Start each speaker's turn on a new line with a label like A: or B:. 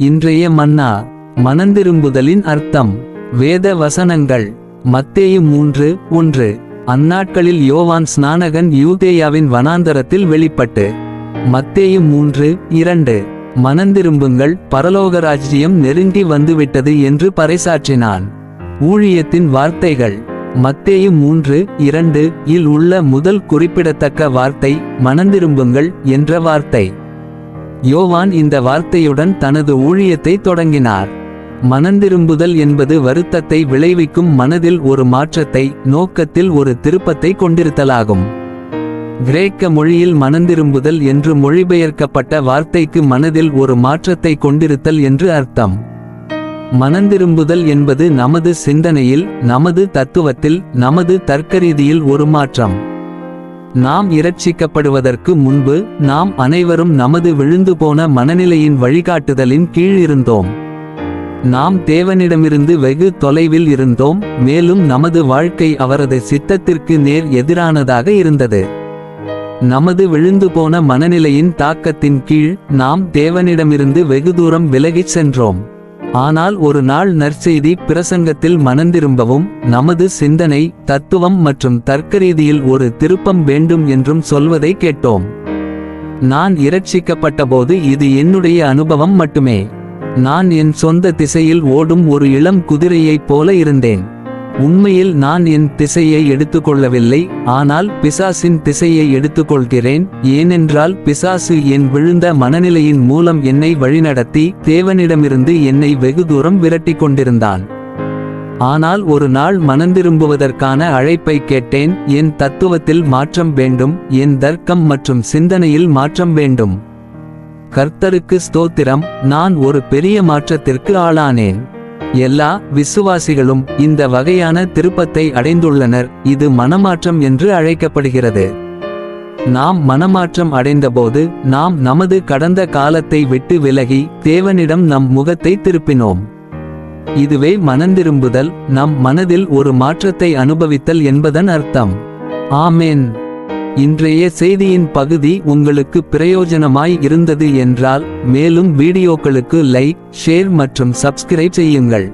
A: இன்றைய மன்னா மனந்திரும்புதலின் அர்த்தம் வேத வசனங்கள் மத்தேயு மூன்று ஒன்று. அந்நாட்களில் யோவான் ஸ்நானகன் யூதேயாவின் வனாந்தரத்தில் வெளிப்பட்டு. மத்தேயு மூன்று இரண்டு. மனந்திரும்புங்கள் பரலோக ராஜ்யம் நெருங்கி வந்துவிட்டது என்று பறைசாற்றினான். ஊழியத்தின் வார்த்தைகள் மத்தேயு மூன்று இரண்டு. இல் உள்ள முதல் குறிப்பிடத்தக்க வார்த்தை மனந்திரும்புங்கள் என்ற வார்த்தை. யோவான் இந்த வார்த்தையுடன் தனது ஊழியத்தை தொடங்கினார். மனந்திரும்புதல் என்பது வருத்தத்தை விளைவிக்கும் மனதில் ஒரு மாற்றத்தை நோக்கத்தில் ஒரு திருப்பத்தை கொண்டிருத்தலாகும். கிரேக்க மொழியில் மனந்திரும்புதல் என்று மொழிபெயர்க்கப்பட்ட வார்த்தைக்கு மனதில் ஒரு மாற்றத்தை கொண்டிருத்தல் என்று அர்த்தம். மனந்திரும்புதல் என்பது நமது சிந்தனையில் நமது தத்துவத்தில் நமது தர்க்கரீதியில் ஒரு மாற்றம். நாம் இரட்சிக்கப்படுவதற்கு முன்பு நாம் அனைவரும் நமது விழுந்து போன மனநிலையின் வழிகாட்டுதலின் கீழ் இருந்தோம். நாம் தேவனிடமிருந்து வெகு தொலைவில் இருந்தோம் மேலும் நமது வாழ்க்கை அவரது சித்தத்திற்கு நேர் எதிரானதாக இருந்தது. நமது விழுந்து போன மனநிலையின் தாக்கத்தின் கீழ் நாம் தேவனிடமிருந்து வெகு தூரம் விலகிச் சென்றோம். ஆனால் ஒரு நாள் நற்செய்தி பிரசங்கத்தில் மனந்திரும்பவும் நமது சிந்தனை தத்துவம் மற்றும் தர்க்கரீதியில் ஒரு திருப்பம் வேண்டும் என்றும் சொல்வதை கேட்டோம். நான் இரட்சிக்கப்பட்டபோது இது என்னுடைய அனுபவம் மட்டுமே. நான் என் சொந்த திசையில் ஓடும் ஒரு இளம் குதிரையைப் போல இருந்தேன். உண்மையில் நான் என் திசையை எடுத்துக்கொள்ளவில்லை ஆனால் பிசாசின் திசையை எடுத்துக்கொள்கிறேன் ஏனென்றால் பிசாசு என் விழுந்த மனநிலையின் மூலம் என்னை வழிநடத்தி தேவனிடமிருந்து என்னை வெகு தூரம் விரட்டிக் கொண்டிருந்தான். ஆனால் ஒரு நாள் மனந்திரும்புவதற்கான அழைப்பை கேட்டேன் என் தத்துவத்தில் மாற்றம் வேண்டும் என் தர்க்கம் மற்றும் சிந்தனையில் மாற்றம் வேண்டும். கர்த்தருக்கு ஸ்தோத்திரம் நான் ஒரு பெரிய மாற்றத்திற்கு ஆளானேன். எல்லா விசுவாசிகளும் இந்த வகையான திருப்பத்தை அடைந்துள்ளனர். இது மனமாற்றம் என்று அழைக்கப்படுகிறது. நாம் மனமாற்றம் அடைந்தபோது நாம் நமது கடந்த காலத்தை விட்டு விலகி தேவனிடம் நம் முகத்தை திருப்பினோம். இதுவே மனந்திரும்புதல் நம் மனதில் ஒரு மாற்றத்தை அனுபவித்தல் என்பதன் அர்த்தம். ஆமென். இன்றைய செய்தியின் பகுதி உங்களுக்கு பிரயோஜனமாய் இருந்தது என்றால் மேலும் வீடியோக்களுக்கு லைக் ஷேர் மற்றும் சப்ஸ்கிரைப் செய்யுங்கள்.